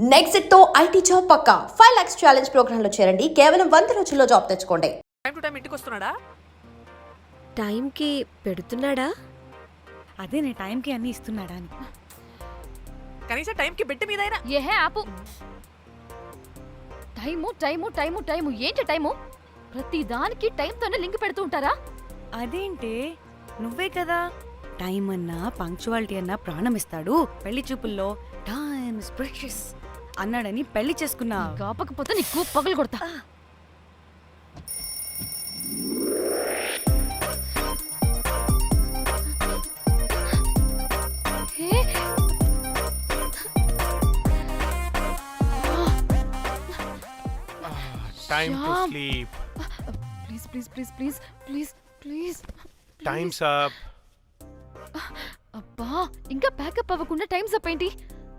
నెక్స్ట్తో IT job పక్కా. Five lakhs challenge ప్రోగ్రామ్లో చేరండి. కేవలం వంద రోజుల్లో జాబ్ తెచ్చుకోండి. టైం టు టైం ఇంటికి వస్తున్నాడా? టైంకి పెడుతున్నాడా? అదే నే టైంకి అన్ని ఇస్తున్నాడా అని. కనీసం టైంకి బిట్టి మీదైనా. ఏహే ఆపు. టైము టైము టైము టైము ఏంటి టైము ప్రతి దానికి టైంతోనే లింక్ పెడుతూ ఉంటారా? అదేంటే నువ్వే కదా. టైం అన్నా పంక్చువాలిటీ అన్నా ప్రాణం ఇస్తాడు. పెళ్ళి చూపుల్లో టైమ్ ప్రెషస్ అన్నాడని పెళ్ళి చేసుకున్నా కాపకపోతే నీకు పగలు కొడతా. Hey, time to Shyam. Sleep please please please please please please times up అబ్బా ఇంకా ప్యాకప్ అవ్వకుండా టైం అప్ ఏంటి?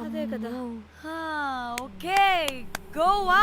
అదే కదా. ఓకే. గోవా.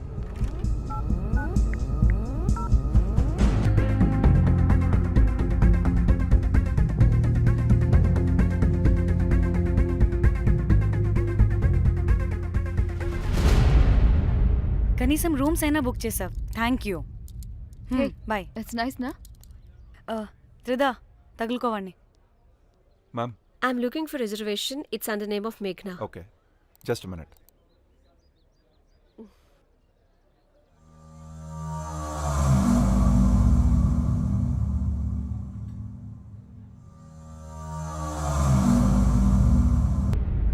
కనీసం రూమ్స్ అయినా బుక్ చేసావు thank you. Bye. It's nice నా త్రిద తగులుకోవండి ma'am I'm looking for reservation it's and name of మేఘ్నా okay just minute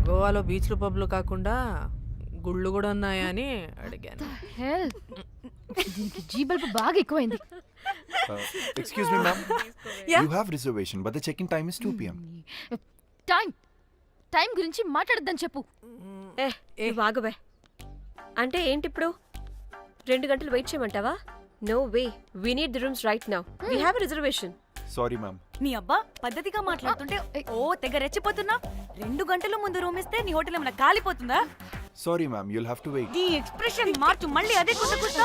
గోవాలో బీచ్లు పబ్లు కాకుండా గుళ్ళు కూడా ఉన్నాయా అని అడిగాను. హెల్ దీనికి జీ బల్బ్ బాగా ఎక్కువైంది. Excuse me, ma'am. Yeah? You have reservation, but the check-in time is 2 p.m. Time time గురించి మాట్లాడద్దని చెప్పు. ఏ నువ్వు ఆగుబే అంటే ఏంటి ఇప్పుడు రెండు గంటలు వెయిట్ చేయమంటావా? No way we need the rooms right now we have reservation Sorry, ma'am. నీ అబ్బా పద్ధతిగా మాట్లాడుతుంటే ఓ తెగ రెచ్చిపోతున్నా. రెండు గంటల ముందు రూమ్ ఇస్తే నీ హోటల్ ఏమైనా కాలిపోతుందా? Sorry, ma'am. You'll have to wait. నీ ఎక్స్ప్రెషన్ మార్చు మళ్ళీ అదే కుట్ట కుట్ట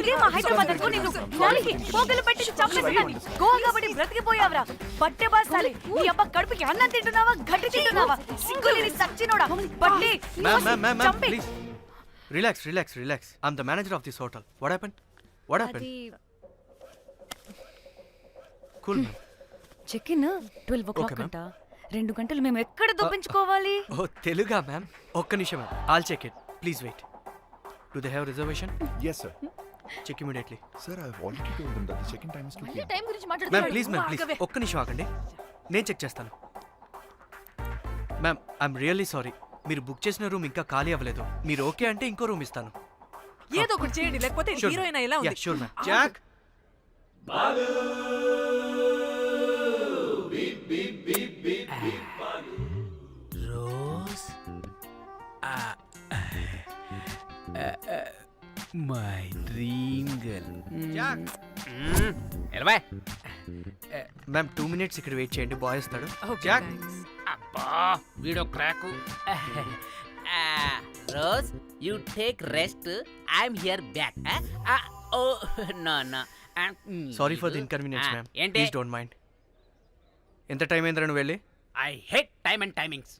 ఇదే మా హైదరాబాద్ అనుకో నేను నాలుగు పోగలు పెట్టి చంపేస్తాను గోవా కాబట్టి బ్రతికిపోయావరా పట్టే బాసాలి నీ అబ్బా కడుపుకి అన్నం తింటున్నావా గడ్డి తింటున్నావా సింగులేని సచ్చినోడా పట్టి చంపి relax, relax. I'm the manager of this hotel. What happened? What happened? అది Cool, ma'am. Check in twelve o'clock. అంట రెండు గంటలు మేము ఎక్కడ దొప్పించుకోవాలి Oh, Teluga, ma'am. ఒక్క నిమిషం ma'am. I'll check it. Please wait. Do they have reservation? Yes, sir. Check immediately Sir, I've already told them that the check-in time is 2 మళ్ళీ p.m. Time గురించి ma'am please ma'am please. ఒక్క నిమిషం ఆగండి నేను check చేస్తాను ma'am I'm really sorry మీరు book చేసిన room ఇంకా ఖాళీ అవ్వలేదు మీరు ఓకే అంటే ఇంకో రూమ్ ఇస్తాను ఏదో ఒకటి చేయండి లేకపోతే హీరోయిన్ ఎలా ఉంది sure ma'am Jack Rose my dream girl Jack ఎలవా ma'am two minutes ఇక్కడ వెయిట్ చేయండి బాయ్ వస్తాడు. జాక్. అబ్బా వీడో crack Rose you take rest I'm here back oh no no sorry for the inconvenience ma'am ఏంటి? Please don't mind ఎంత time అయిందిరా నువ్వు వెళ్ళి? I hate time and timings.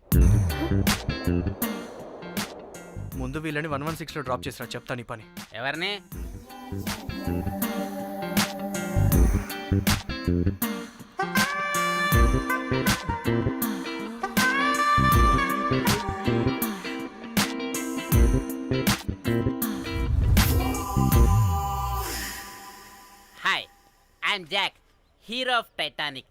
ముందు వీళ్ళని వన్ వన్ సిక్స్లో డ్రాప్ చేసిరా చెప్తాను ఈ పని. ఎవరిని? Hi I'm Jack hero of Titanic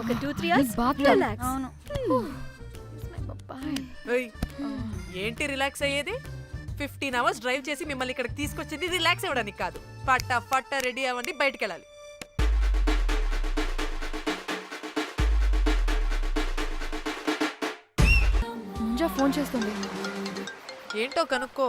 ఒక టూ. Three Big bathroom. అవును ఏయ్, ఏంటి రిలాక్స్ అయ్యేది? ఫిఫ్టీన్ అవర్స్ డ్రైవ్ చేసి మిమ్మల్ని ఇక్కడికి తీసుకొచ్చింది రిలాక్స్ అవ్వడానికి కాదు. పట్ట పట్ట రెడీ అవ్వండి బయటికి వెళ్ళాలి ముంజా ఫోన్ చేస్తుంది. ఏంటో కనుక్కో.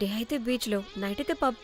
డే అయితే బీచ్లో నైట్ అయితే పబ్.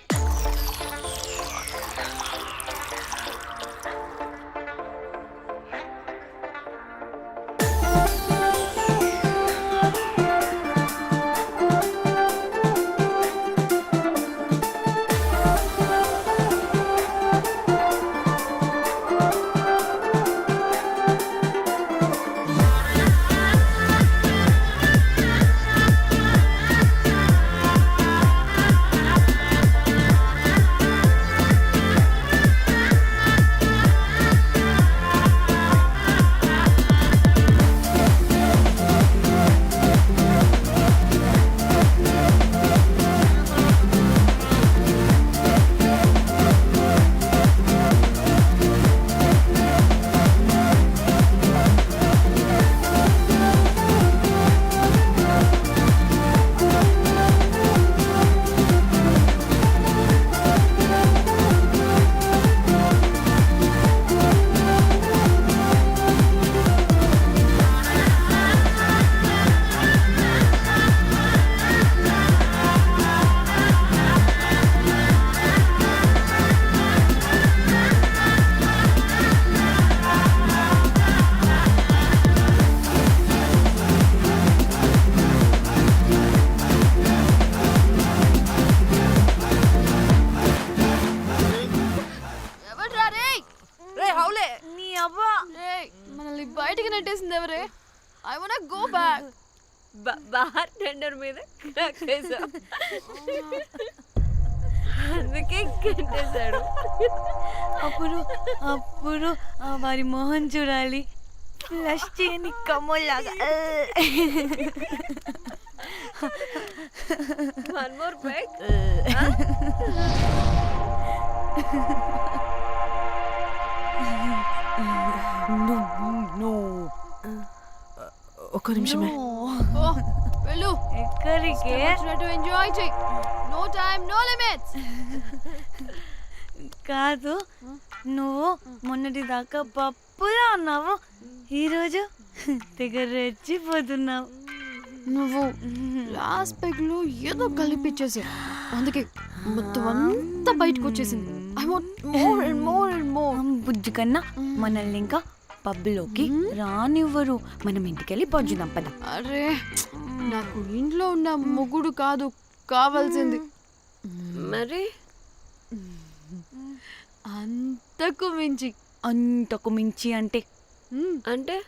టెండర్ మీద crack వేశాం. అందుకే కట్టేశాడు అప్పుడు అప్పుడు ఆ వారి మొహం చూడాలి. ఫ్లష్ చేయని కమ్మలాగా వన్ మోర్ బ్యాక్ ఒక్క నిమిషమే. ఓ వెళ్ళు. ఎక్కడికే? ఎంజాయ్ చెయ్యి నో టైం నో లిమిట్స్ కాదు నువ్వు మొన్నటి దాకా పప్పులా ఉన్నావు. ఈరోజు తెగ రెచ్చిపోతున్నావు నువ్వు లాస్ట్ పెగ్లో ఏదో కలిపిచ్చేసి అందుకే మొత్తం అంతా బయటకు వచ్చేసింది I want more and more and more బుజ్జి కన్నా మనల్ని ఇంకా పబ్లోకి రానివ్వరు. మనం ఇంటికెళ్ళి పజ్జుదాం పద. అరే నాకు ఇంట్లో ఉన్న మొగుడు కాదు కావాల్సింది. మరి? అంతకు మించి. అంతకు మించి అంటే? అంటే?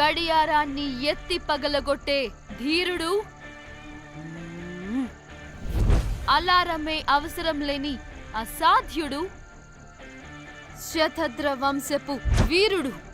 గడియారాన్ని ఎత్తి పగలగొట్టే ధీరుడు. అలారమే అవసరం లేని అసాధ్యుడు. శతద్ర వంశపు వీరుడు.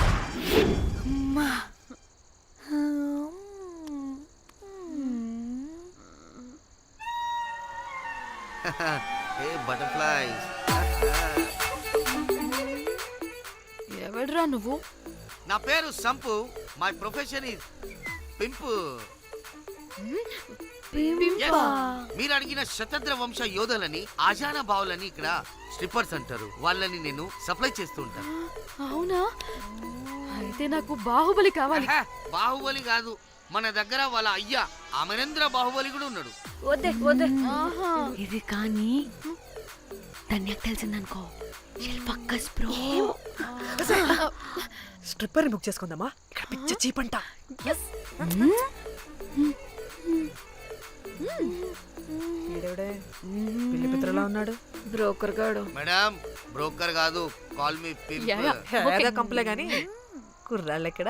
ఏ బటర్ఫ్లైస్ ఎవడ్రా నువ్వు? నా పేరు Sampu. My profession is pimp. Yes. మీరు అడిగిన శతద్ర వంశ యోధులని ఆజానా బావులని ఇక్కడ స్ట్రిప్పర్స్ అంటారు. వాళ్ళని నేను సప్లై చేస్తూ ఉంటాను. అవునా? అయితే నాకు బాహుబలి కావాలి. ఆహా, బాహుబలి కాదు. మన దగ్గర వాళ్ళ అయ్యా అమరేంద్ర బాహుబలి కూడా ఉన్నాడు. వద్దే వద్దే. ఆహా. ఇది కానీ ధన్యకు తెలిసిందనుకో ఫక్కస్ బ్రో. స్ట్రిప్పర్ బుక్ చేసుకుందామా? ఇక్కడ పిచ్చ చీపంట. ఈడెవడే పిల్లి పిత్రలా ఉన్నాడు. బ్రోకర్ గాడు మేడం బ్రోకర్ కాదు కాల్ మీ ఏదో కంపలే గాని. కుర్రాళ్ళు ఎక్కడ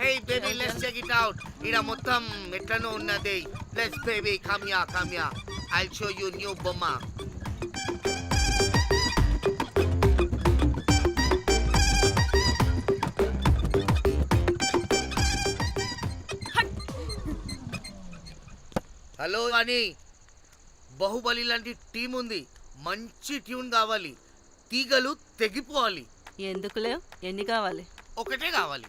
Hey baby let's check it out ఇడ మొత్తం ఎట్లనో ఉన్నది లెట్స్ బేబీ కమ్యా కమ్యా ఐ షో యూ న్యూ బొమ్మ హలో అని బాహుబలి లాంటి టీం ఉంది మంచి ట్యూన్ కావాలి తీగలు తెగిపోవాలి ఎందుకులే ఎన్ని కావాలి ఒకటే కావాలి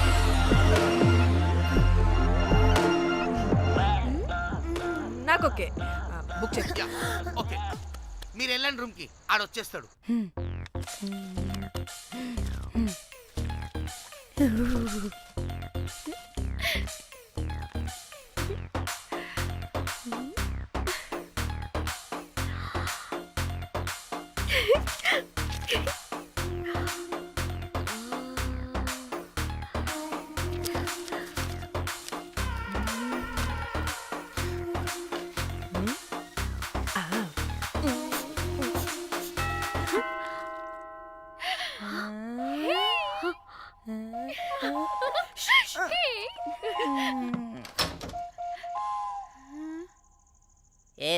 నాకు ఓకే బుక్ చేసి యా, ఓకే. మీరు వెళ్ళండి రూమ్కి ఆడ వచ్చేస్తాడు. ఏ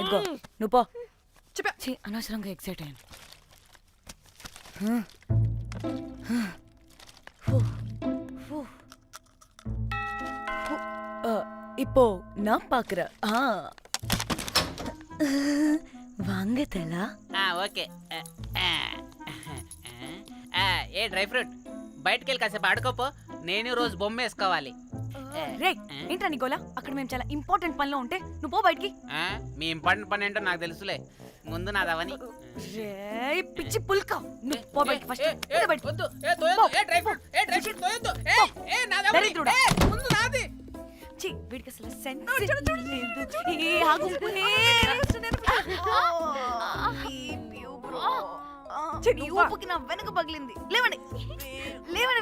ఇదిగో నువ్వు పో ఛీ, అనవసరంగా ఎక్సైట్ అయ్యాను இப்போ நான் பாக்குறேன் ஆ வாங்க தலா ఆ, ఓకే ఆ, ఆ, ఆ, ఏ డ్రై ఫ్రూట్ బయటికి వెళ్ళి కాసేపు ఆడుకోపో నేను రోజు బొమ్మ వేసుకోవాలి ఆ, రే ఏంట్రా నీ గోలా అక్కడ మేము చాలా ఇంపార్టెంట్ పనిలో ఉంటే నువ్వు పో బయటికి. ఆ, మీ ఇంపార్టెంట్ పని ఏంటో నాకు తెలుసులే. ముందు నాదవని రే పిచ్చి పుల్క. నువ్వు పో బయటికి ఫస్ట్ బయటికి. వద్దు. ఏ తోయొద్దు. ఏ డ్రై ఫ్రూట్. ఏ డ్రై ఫ్రూట్. తోయొద్దు. ఏ ఏ నాదవని దరిద్రుడా. ఏ, ముందు నాది. ఛీ, వీడికి అసలు సెన్స్ లేదు. ఏ ఆగు ఏ, నీ ఊపుకి నా వెనక పగిలింది. లేవండి. లేవండి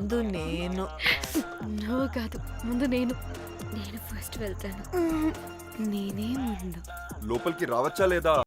ముందు నేను. నువ్వు కాదు ముందు నేను. నేను ఫస్ట్ వెళ్తాను. నేనే ముందు. లోపలికి రావచ్చా లేదా?